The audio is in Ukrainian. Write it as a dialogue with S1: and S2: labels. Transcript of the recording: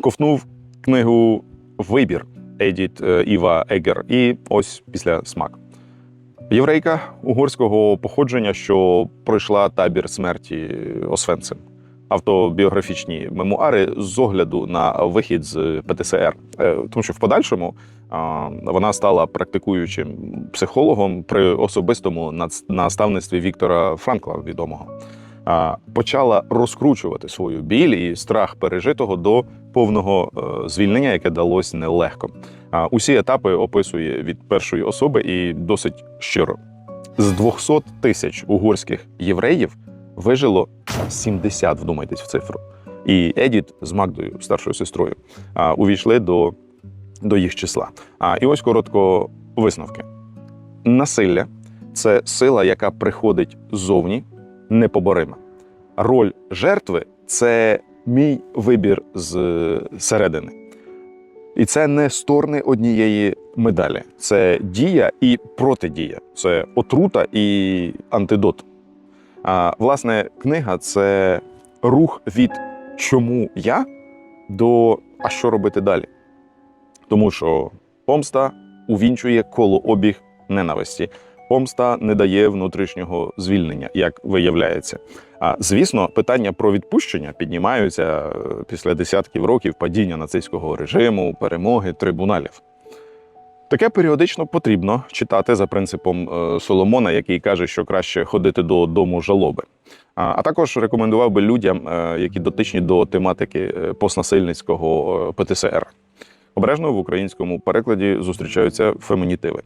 S1: ковтнув книгу Вибір Едіт е, Іва Егер, і ось після смак. Єврейка угорського походження, що пройшла табір смерті Освенцим. Автобіографічні мемуари з огляду на вихід з ПТСР, Е, тому що в подальшому вона стала практикуючим психологом при особистому наставництві Віктора Франкла, відомого. Почала розкручувати свою біль і страх пережитого до повного е, звільнення, яке далось нелегко. Усі етапи описує від першої особи і досить щиро. З 200 тисяч угорських євреїв вижило 70, вдумайтесь в цифру. І Едіт з Магдою, старшою сестрою, увійшли до, до їх числа. А, і ось коротко висновки. Насилля це сила, яка приходить ззовні, непоборима. Роль жертви це мій вибір з середини. І це не сторони однієї медалі. Це дія і протидія, це отрута і антидот. А, власне, книга це рух від чому я до а що робити далі. Тому що помста увінчує колообіг ненависті. Помста не дає внутрішнього звільнення, як виявляється. А звісно, питання про відпущення піднімаються е, після десятків років падіння нацистського режиму, перемоги, трибуналів. Таке періодично потрібно читати за принципом е, Соломона, який каже, що краще ходити до дому жалоби. А також рекомендував би людям, е, які дотичні до тематики постнасильницького ПТСР. Обережно в українському перекладі зустрічаються фемінітиви.